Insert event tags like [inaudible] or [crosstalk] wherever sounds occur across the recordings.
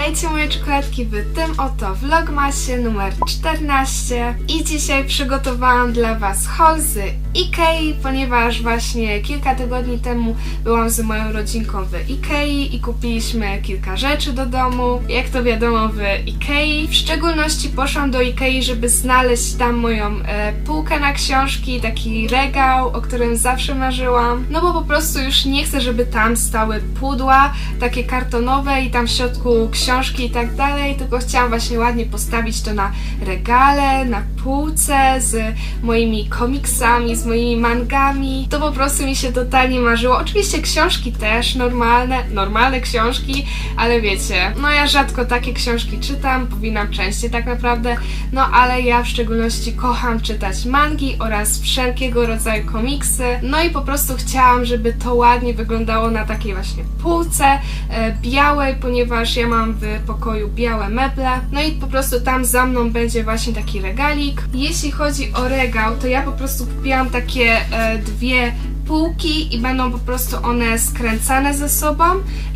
Witajcie moje czekoladki w tym oto vlogmasie numer 14 i dzisiaj przygotowałam dla Was haul z Ikei, ponieważ właśnie kilka tygodni temu byłam z moją rodzinką w Ikei i kupiliśmy kilka rzeczy do domu, jak to wiadomo w Ikei. W szczególności poszłam do Ikei, żeby znaleźć tam moją e, półkę na książki, taki regał, o którym zawsze marzyłam, no bo po prostu już nie chcę, żeby tam stały pudła, takie kartonowe i tam w środku książki i tak dalej, tylko chciałam właśnie ładnie postawić to na regale, na półce z moimi komiksami, z moimi mangami. To po prostu mi się totalnie marzyło. Oczywiście książki też, normalne, normalne książki, ale wiecie, no ja rzadko takie książki czytam, powinnam częściej tak naprawdę, no ale ja w szczególności kocham czytać mangi oraz wszelkiego rodzaju komiksy, no i po prostu chciałam, żeby to ładnie wyglądało na takiej właśnie półce e, białej, ponieważ ja mam w pokoju białe meble, no i po prostu tam za mną będzie właśnie taki regalik. Jeśli chodzi o regał, to ja po prostu kupiłam takie e, dwie półki i będą po prostu one skręcane ze sobą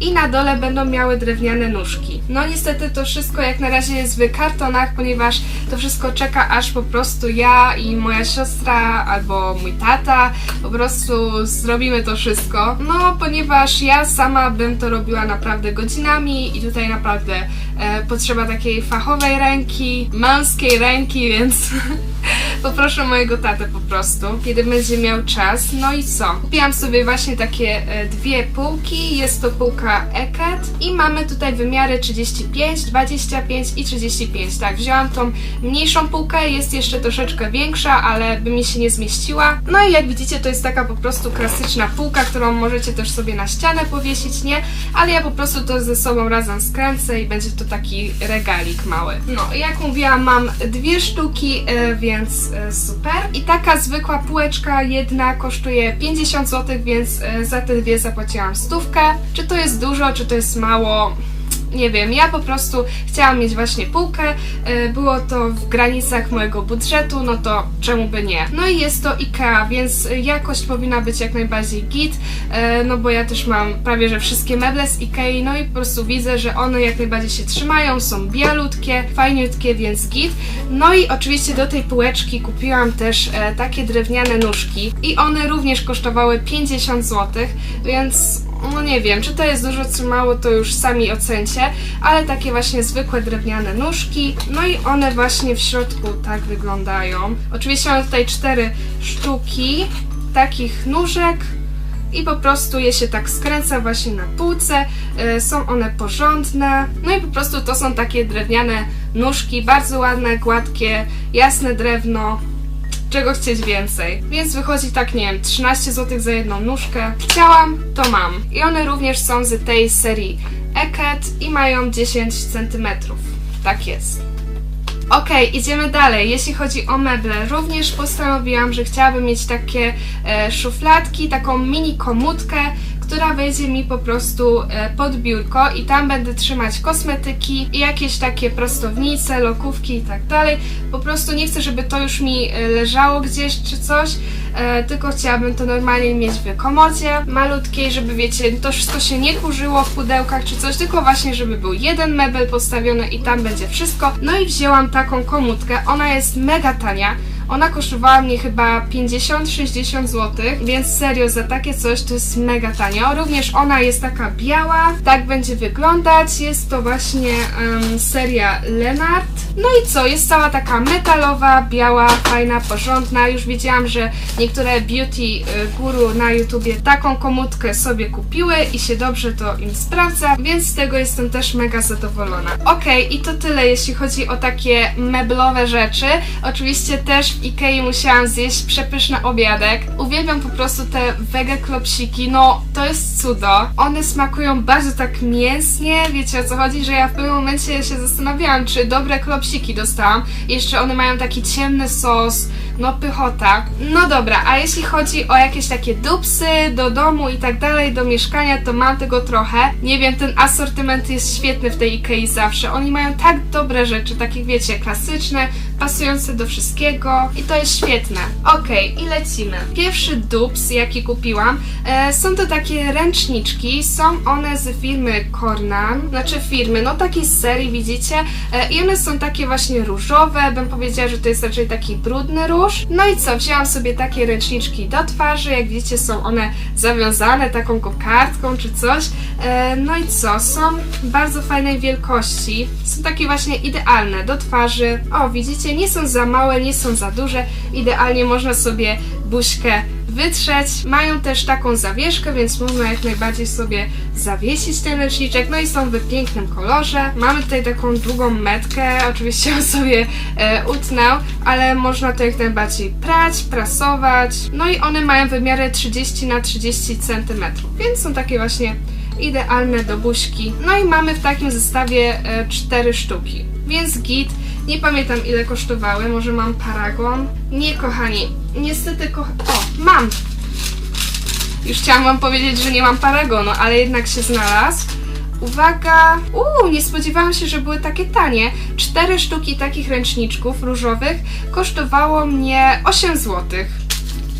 i na dole będą miały drewniane nóżki. No niestety to wszystko jak na razie jest w kartonach, ponieważ to wszystko czeka aż po prostu ja i moja siostra albo mój tata po prostu zrobimy to wszystko. No ponieważ ja sama bym to robiła naprawdę godzinami i tutaj naprawdę e, potrzeba takiej fachowej ręki, męskiej ręki, więc [laughs] [laughs] poproszę mojego tatę po prostu, kiedy będzie miał czas. No i co? Kupiłam sobie właśnie takie e, dwie półki. Jest to półka Eket i mamy tutaj wymiary 35, 25 i 35. Tak, wzięłam tą mniejszą półkę, jest jeszcze troszeczkę większa, ale by mi się nie zmieściła. No i jak widzicie, to jest taka po prostu klasyczna półka, którą możecie też sobie na ścianę powiesić, nie? Ale ja po prostu to ze sobą razem skręcę i będzie to taki regalik mały. No, jak mówiłam, mam dwie sztuki, e, więc e, super. I taka zwykła półeczka jedna kosztuje 50 zł, więc e, za te dwie zapłaciłam stówkę. Czy to jest dużo, czy to jest mało? Nie wiem, ja po prostu chciałam mieć właśnie półkę, e, było to w granicach mojego budżetu, no to czemu by nie? No i jest to IKEA, więc jakość powinna być jak najbardziej git, e, no bo ja też mam prawie że wszystkie meble z IKEA, no i po prostu widzę, że one jak najbardziej się trzymają, są bialutkie, fajniutkie, więc git. No i oczywiście do tej półeczki kupiłam też e, takie drewniane nóżki i one również kosztowały 50 zł, więc no nie wiem, czy to jest dużo, czy mało, to już sami ocencie, ale takie właśnie zwykłe drewniane nóżki, no i one właśnie w środku tak wyglądają. Oczywiście mam tutaj cztery sztuki takich nóżek i po prostu je się tak skręca właśnie na półce, y, są one porządne, no i po prostu to są takie drewniane nóżki, bardzo ładne, gładkie, jasne drewno, czego chcieć więcej. Więc wychodzi tak, nie wiem, 13 zł za jedną nóżkę. Chciałam, to mam. I one również są z tej serii Eket i mają 10 cm. Tak jest. Okej, idziemy dalej. Jeśli chodzi o meble, również postanowiłam, że chciałabym mieć takie e, szufladki, taką mini komutkę, która wejdzie mi po prostu e, pod biurko i tam będę trzymać kosmetyki i jakieś takie prostownice, lokówki i tak dalej. Po prostu nie chcę, żeby to już mi e, leżało gdzieś czy coś, e, tylko chciałabym to normalnie mieć w komodzie malutkiej, żeby wiecie, to wszystko się nie kurzyło w pudełkach czy coś, tylko właśnie, żeby był jeden mebel postawiony i tam będzie wszystko. No i wzięłam taką komutkę, ona jest mega tania. Ona kosztowała mnie chyba 50-60 zł, więc serio za takie coś to jest mega tanio. Również ona jest taka biała, tak będzie wyglądać. Jest to właśnie em, seria Lenart. No i co, jest cała taka metalowa, biała, fajna, porządna. Już widziałam, że niektóre beauty y, guru na YouTubie taką komutkę sobie kupiły i się dobrze to im sprawdza, więc z tego jestem też mega zadowolona. Okej, i to tyle jeśli chodzi o takie meblowe rzeczy. Oczywiście też Ikei musiałam zjeść przepyszny obiadek. Uwielbiam po prostu te wege klopsiki, no to jest cudo. One smakują bardzo tak mięsnie, wiecie o co chodzi, że ja w pewnym momencie się zastanawiałam, czy dobre klopsiki dostałam. Jeszcze one mają taki ciemny sos, no pychota. No dobra, a jeśli chodzi o jakieś takie dupsy do domu i tak dalej, do mieszkania, to mam tego trochę. Nie wiem, ten asortyment jest świetny w tej Ikei zawsze. Oni mają tak dobre rzeczy, takie wiecie, klasyczne, pasujące do wszystkiego. I to jest świetne. Okej, i lecimy. Pierwszy dubs, jaki kupiłam, e, są to takie ręczniczki, są one z firmy Kornan, znaczy firmy, no takiej serii, widzicie, e, i one są takie właśnie różowe, bym powiedziała, że to jest raczej taki brudny róż. No i co, wzięłam sobie takie ręczniczki do twarzy, jak widzicie są one zawiązane taką kokardką czy coś. E, no i co, są bardzo fajnej wielkości, są takie właśnie idealne do twarzy. O, widzicie, nie są za małe, nie są za duże, idealnie można sobie buźkę wytrzeć. Mają też taką zawieszkę, więc można jak najbardziej sobie zawiesić ten ręczniczek. No i są w pięknym kolorze. Mamy tutaj taką długą metkę, oczywiście on sobie e, ale można to jak najbardziej prać, prasować. No i one mają wymiary 30 na 30 cm, więc są takie właśnie idealne do buźki. No i mamy w takim zestawie e, 4 sztuki, więc git. Nie pamiętam ile kosztowały, może mam paragon. Nie, kochani, niestety ko... O, mam! Już chciałam wam powiedzieć, że nie mam paragonu, ale jednak się znalazł. Uwaga! Uuu, nie spodziewałam się, że były takie tanie. Cztery sztuki takich ręczniczków różowych kosztowało mnie 8 zł.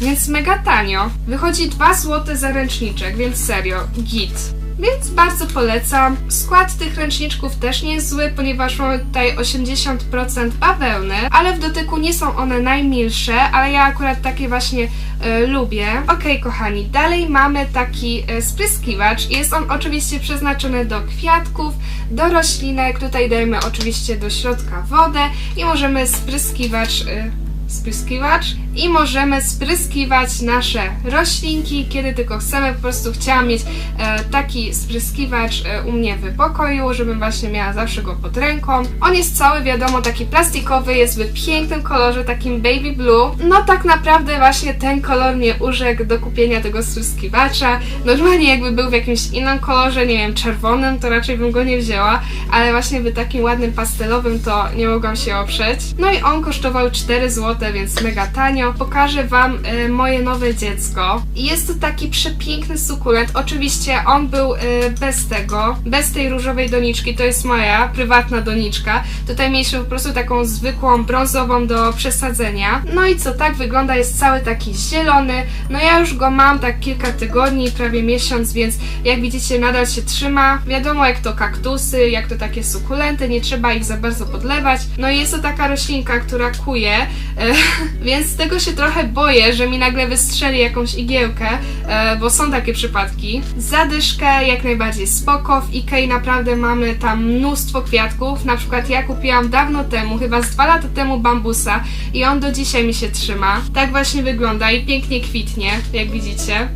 Więc mega tanio. Wychodzi 2 zł za ręczniczek, więc serio, git. Więc bardzo polecam. Skład tych ręczniczków też nie jest zły, ponieważ mamy tutaj 80% bawełny, ale w dotyku nie są one najmilsze, ale ja akurat takie właśnie e, lubię. Okej, kochani, dalej mamy taki e, spryskiwacz. Jest on oczywiście przeznaczony do kwiatków, do roślinek. Tutaj dajemy oczywiście do środka wodę i możemy spryskiwacz. E, spryskiwacz i możemy spryskiwać nasze roślinki, kiedy tylko chcemy. Po prostu chciałam mieć e, taki spryskiwacz e, u mnie w pokoju, żebym właśnie miała zawsze go pod ręką. On jest cały, wiadomo, taki plastikowy, jest w pięknym kolorze, takim baby blue. No tak naprawdę właśnie ten kolor mnie urzekł do kupienia tego spryskiwacza. Normalnie jakby był w jakimś innym kolorze, nie wiem, czerwonym, to raczej bym go nie wzięła, ale właśnie w takim ładnym pastelowym to nie mogłam się oprzeć. No i on kosztował 4 zł, więc mega tanio. Pokażę Wam e, moje nowe dziecko. Jest to taki przepiękny sukulent. Oczywiście on był e, bez tego, bez tej różowej doniczki. To jest moja prywatna doniczka. Tutaj mieliśmy po prostu taką zwykłą brązową do przesadzenia. No i co, tak wygląda, jest cały taki zielony. No ja już go mam tak kilka tygodni, prawie miesiąc, więc jak widzicie nadal się trzyma. Wiadomo jak to kaktusy, jak to takie sukulenty, nie trzeba ich za bardzo podlewać. No i jest to taka roślinka, która kuje, [laughs] więc z tego się trochę boję, że mi nagle wystrzeli jakąś igiełkę, e, bo są takie przypadki. Zadyszkę jak najbardziej spoko, w Ikei naprawdę mamy tam mnóstwo kwiatków, na przykład ja kupiłam dawno temu, chyba z dwa lata temu bambusa i on do dzisiaj mi się trzyma. Tak właśnie wygląda i pięknie kwitnie, jak widzicie.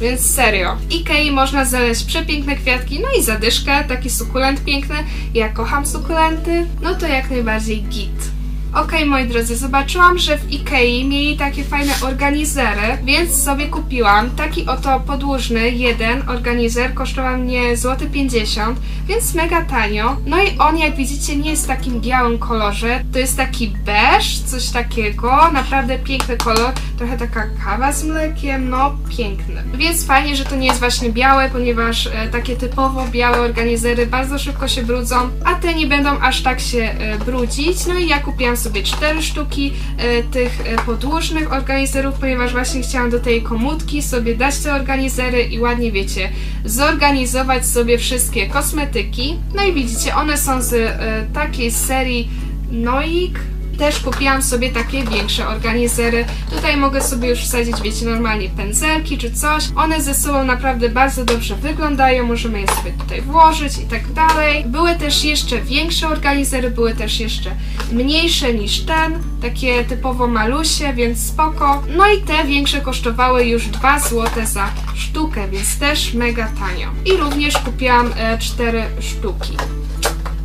Więc serio. Ikei można znaleźć przepiękne kwiatki, no i zadyszkę, taki sukulent piękny. Ja kocham sukulenty, no to jak najbardziej git. Okej, moi drodzy, zobaczyłam, że w Ikei mieli takie fajne organizery, więc sobie kupiłam taki oto podłużny jeden organizer, kosztował mnie złoty 50, więc mega tanio. No i on, jak widzicie, nie jest w takim białym kolorze, to jest taki beż, coś takiego, naprawdę piękny kolor, trochę taka kawa z mlekiem, no piękny. Więc fajnie, że to nie jest właśnie białe, ponieważ e, takie typowo białe organizery bardzo szybko się brudzą, a te nie będą aż tak się e, brudzić. No i ja kupiłam sobie cztery sztuki e, tych e, podłużnych organizerów, ponieważ właśnie chciałam do tej komódki sobie dać te organizery i ładnie, wiecie, zorganizować sobie wszystkie kosmetyki. No i widzicie, one są z e, takiej serii Noik. Też kupiłam sobie takie większe organizery. Tutaj mogę sobie już wsadzić, wiecie, normalnie pędzelki czy coś. One ze sobą naprawdę bardzo dobrze wyglądają. Możemy je sobie tutaj włożyć i tak dalej. Były też jeszcze większe organizery, były też jeszcze mniejsze niż ten. Takie typowo malusie, więc spoko. No i te większe kosztowały już 2 zł za sztukę, więc też mega tanio. I również kupiłam 4 sztuki.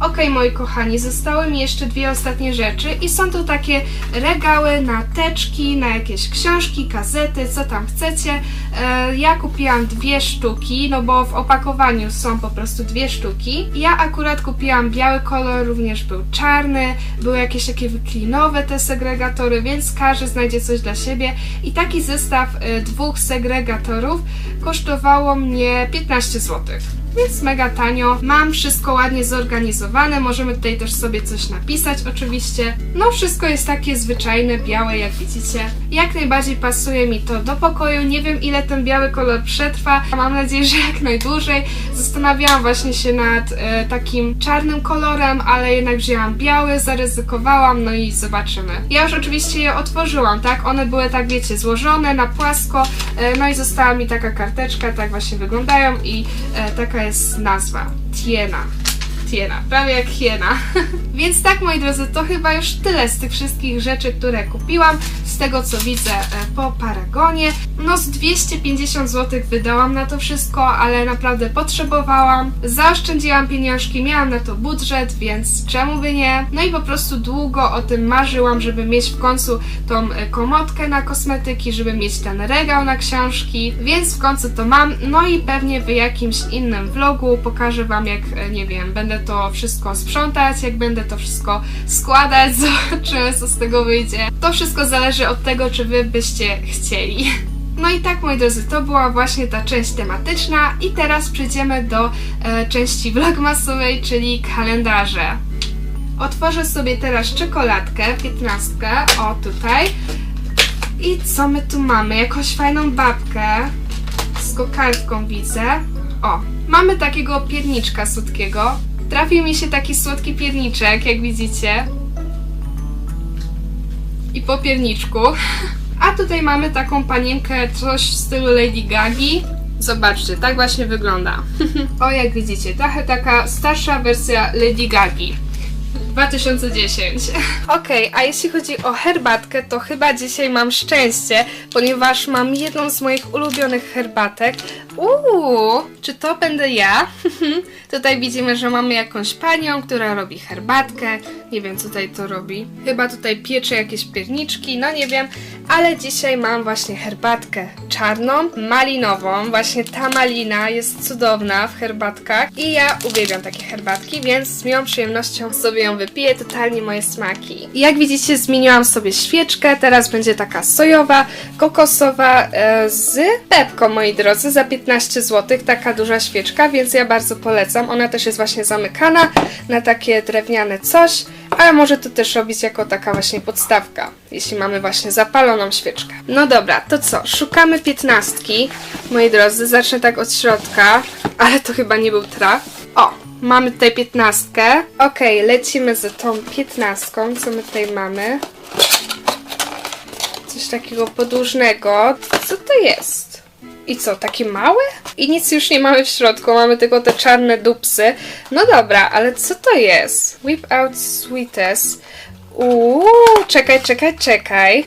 Ok, moi kochani, zostały mi jeszcze dwie ostatnie rzeczy i są to takie regały na teczki, na jakieś książki, gazety, co tam chcecie. E, ja kupiłam dwie sztuki, no bo w opakowaniu są po prostu dwie sztuki. Ja akurat kupiłam biały kolor, również był czarny, były jakieś takie wyklinowe te segregatory, więc każdy znajdzie coś dla siebie. I taki zestaw e, dwóch segregatorów kosztowało mnie 15 zł. Więc mega tanio. Mam wszystko ładnie zorganizowane, możemy tutaj też sobie coś napisać oczywiście. No wszystko jest takie zwyczajne, białe jak widzicie. Jak najbardziej pasuje mi to do pokoju, nie wiem ile ten biały kolor przetrwa, mam nadzieję, że jak najdłużej. Zastanawiałam właśnie się nad e, takim czarnym kolorem, ale jednak wzięłam biały, zaryzykowałam, no i zobaczymy. Ja już oczywiście je otworzyłam, tak? One były tak, wiecie, złożone na płasko, e, no i została mi taka karteczka, tak właśnie wyglądają i e, taka jest nazwa. Tiena. Tiena, prawie jak hiena. [laughs] Więc tak, moi drodzy, to chyba już tyle z tych wszystkich rzeczy, które kupiłam. Z tego co widzę e, po Paragonie. No z 250 zł wydałam na to wszystko, ale naprawdę potrzebowałam. Zaoszczędziłam pieniążki, miałam na to budżet, więc czemu by nie? No i po prostu długo o tym marzyłam, żeby mieć w końcu tą e, komodkę na kosmetyki, żeby mieć ten regał na książki, więc w końcu to mam. No i pewnie w jakimś innym vlogu pokażę Wam, jak, e, nie wiem, będę to wszystko sprzątać, jak będę to wszystko składać, [laughs] zobaczymy co z tego wyjdzie. To wszystko zależy od tego, czy Wy byście chcieli. No i tak, moi drodzy, to była właśnie ta część tematyczna i teraz przejdziemy do e, części vlogmasowej, czyli kalendarze. Otworzę sobie teraz czekoladkę, 15, o tutaj. I co my tu mamy? Jakąś fajną babkę z kokardką widzę. O, mamy takiego pierniczka słodkiego. Trafił mi się taki słodki pierniczek, jak widzicie. I po pierniczku. A tutaj mamy taką panienkę, coś w stylu Lady Gagi. Zobaczcie, tak właśnie wygląda. [laughs] o, jak widzicie, trochę taka starsza wersja Lady Gagi. 2010. [laughs] Okej, a jeśli chodzi o herbatkę, to chyba dzisiaj mam szczęście, ponieważ mam jedną z moich ulubionych herbatek. Uuu, czy to będę ja? [laughs] tutaj widzimy, że mamy jakąś panią, która robi herbatkę. Nie wiem, co tutaj to robi. Chyba tutaj piecze jakieś pierniczki, no nie wiem, ale dzisiaj mam właśnie herbatkę czarną, malinową. Właśnie ta malina jest cudowna w herbatkach i ja uwielbiam takie herbatki, więc z miłą przyjemnością sobie ją wypiję, totalnie moje smaki. Jak widzicie, zmieniłam sobie świeczkę, teraz będzie taka sojowa, kokosowa e, z pepką, moi drodzy, za 15 zł, taka duża świeczka, więc ja bardzo polecam. Ona też jest właśnie zamykana na takie drewniane coś, ale może to też robić jako taka właśnie podstawka, jeśli mamy właśnie zapaloną świeczkę. No dobra, to co? Szukamy piętnastki, moi drodzy, zacznę tak od środka, ale to chyba nie był traf. O, mamy tutaj piętnastkę. Okej, lecimy z tą piętnastką, co my tutaj mamy? Coś takiego podłużnego. Co to jest? I co, takie małe? I nic już nie mamy w środku, mamy tylko te czarne dupsy. No dobra, ale co to jest? Whip out sweetest. Uuu, czekaj, czekaj, czekaj.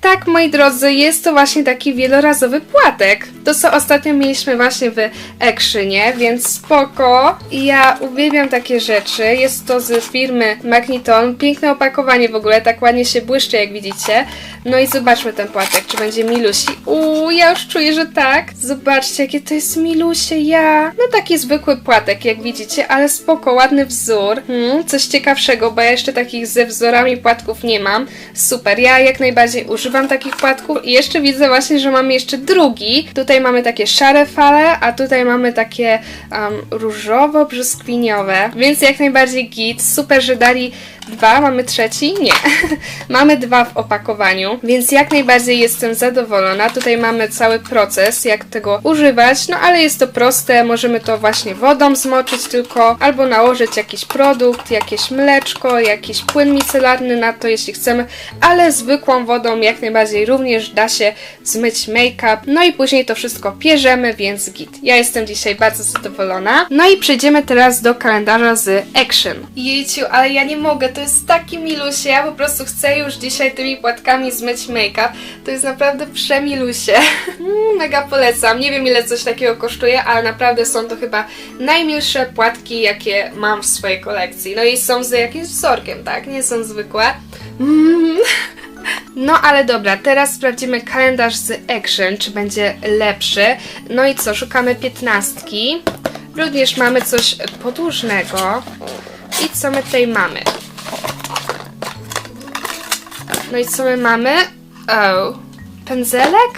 Tak, moi drodzy, jest to właśnie taki wielorazowy płatek. To, co ostatnio mieliśmy właśnie w Actionie, więc spoko. Ja uwielbiam takie rzeczy. Jest to z firmy Magneton. Piękne opakowanie w ogóle, tak ładnie się błyszczy, jak widzicie. No i zobaczmy ten płatek, czy będzie milusi. Uuu, ja już czuję, że tak. Zobaczcie, jakie to jest milusie, ja. No taki zwykły płatek, jak widzicie, ale spoko, ładny wzór. Hmm, coś ciekawszego, bo ja jeszcze takich ze wzorami płatków nie mam. Super, ja jak najbardziej używam takich płatków i jeszcze widzę właśnie, że mamy jeszcze drugi. Tutaj mamy takie szare fale, a tutaj mamy takie um, różowo-brzoskwiniowe, więc jak najbardziej git. Super, że dali dwa, mamy trzeci? Nie. [laughs] mamy dwa w opakowaniu, więc jak najbardziej jestem zadowolona. Tutaj mamy cały proces, jak tego używać, no ale jest to proste, możemy to właśnie wodą zmoczyć tylko, albo nałożyć jakiś produkt, jakieś mleczko, jakiś płyn micelarny na to, jeśli chcemy, ale zwykłą wodą jak najbardziej również da się zmyć make-up, no i później to wszystko pierzemy, więc git. Ja jestem dzisiaj bardzo zadowolona. No i przejdziemy teraz do kalendarza z Action. Jejciu, ale ja nie mogę, to jest taki milusie, ja po prostu chcę już dzisiaj tymi płatkami zmyć make-up. To jest naprawdę przemilusie. Mm, Mega polecam. Nie wiem ile coś takiego kosztuje, ale naprawdę są to chyba najmilsze płatki, jakie mam w swojej kolekcji. No i są z jakimś wzorkiem, tak? Nie są zwykłe. Mm. No ale dobra, teraz sprawdzimy kalendarz z Action, czy będzie lepszy. No i co, szukamy piętnastki. Również mamy coś podłużnego. I co my tutaj mamy? No i co my mamy? O, pędzelek?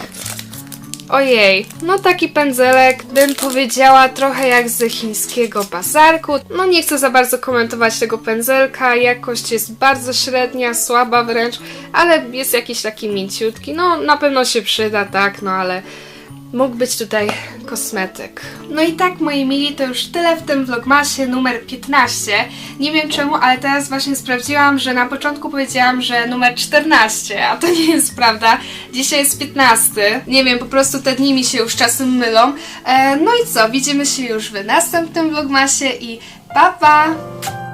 Ojej, no taki pędzelek, bym powiedziała trochę jak ze chińskiego bazarku. No nie chcę za bardzo komentować tego pędzelka, jakość jest bardzo średnia, słaba wręcz, ale jest jakiś taki mięciutki. No na pewno się przyda, tak, no ale mógł być tutaj kosmetyk. No i tak, moi mili, to już tyle w tym vlogmasie numer 15. Nie wiem czemu, ale teraz właśnie sprawdziłam, że na początku powiedziałam, że numer 14, a to nie jest prawda. Dzisiaj jest 15. Nie wiem, po prostu te dni mi się już czasem mylą. E, no i co, widzimy się już w następnym vlogmasie i pa pa!